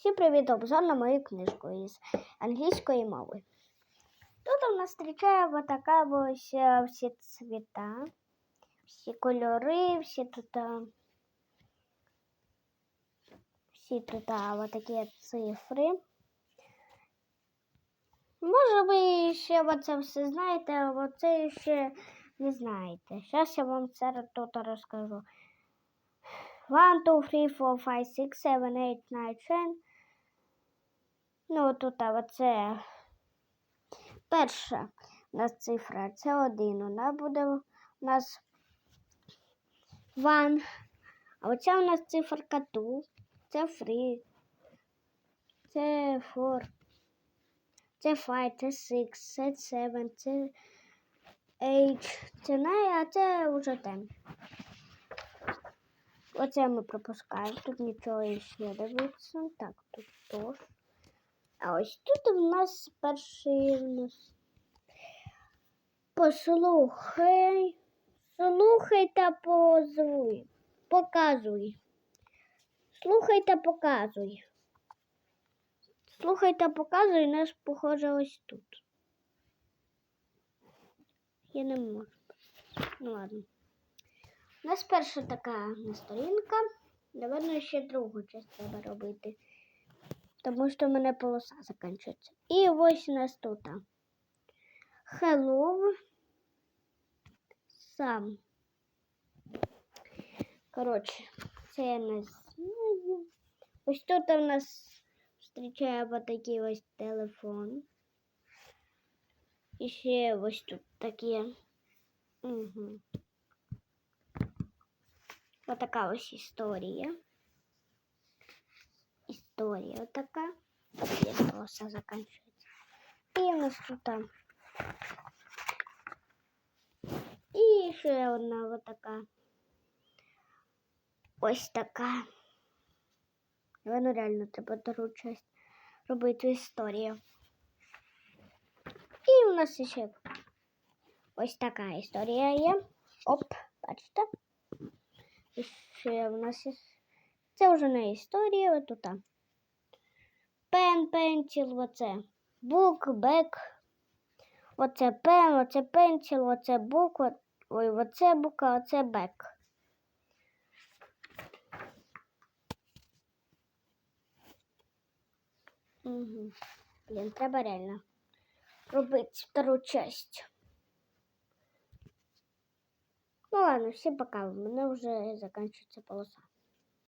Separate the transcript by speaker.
Speaker 1: Всім привіт! Обзор на мою книжку із англійської мови. Тут у нас зустрічає вот така ось е, всі цвіта, всі кольори, всі тут. Всі тут вот такі цифри. Може, ви ще оце все знаєте, а оце ще не знаєте. Зараз я вам це тут розкажу. 1, 2, 3, 4, 5, 6, 7, 8, 9, 10. Ну, тут оце перша у нас цифра, це один. Вона буде у нас one. А оця у нас циферка two, це three, це four, це five, це six, це seven, це eight, це nine, а це вже ten. Оце ми пропускаємо. Тут нічого ще дивиться. Так, тут теж. А ось тут у нас перший нас послухай. Слухай та позвуй. Показуй. Слухай та показуй. Слухай та показуй нас, похоже, ось тут. Я не можу. Ну ладно. У нас перша така сторінка. Наверно, ще другу частину треба робити. Тому що в мене полоса закінчується. І ось у нас тут. Hello. Сам. Коротше, це я не знаю. Ось тут у нас зустрічає ось такий ось телефон. І ще ось тут такі. Угу. Ось така ось історія. Історія така. Є полоса закінчується. І у нас тут. там. І ще одна ось така. Ось така. Воно реально треба другу часть робити історію. І у нас ще ось така історія є. Оп, бачите? І ще у нас є. Це вже не історія, ось тут. Пен, пенсіл, оце. Бук, бек. Оце пен, оце пенсіл, оце бук, ой, оце бук, а оце бек. Угу. Блін, треба реально робити втору часть. Ну ладно, всім пока. У мене вже закінчується полоса.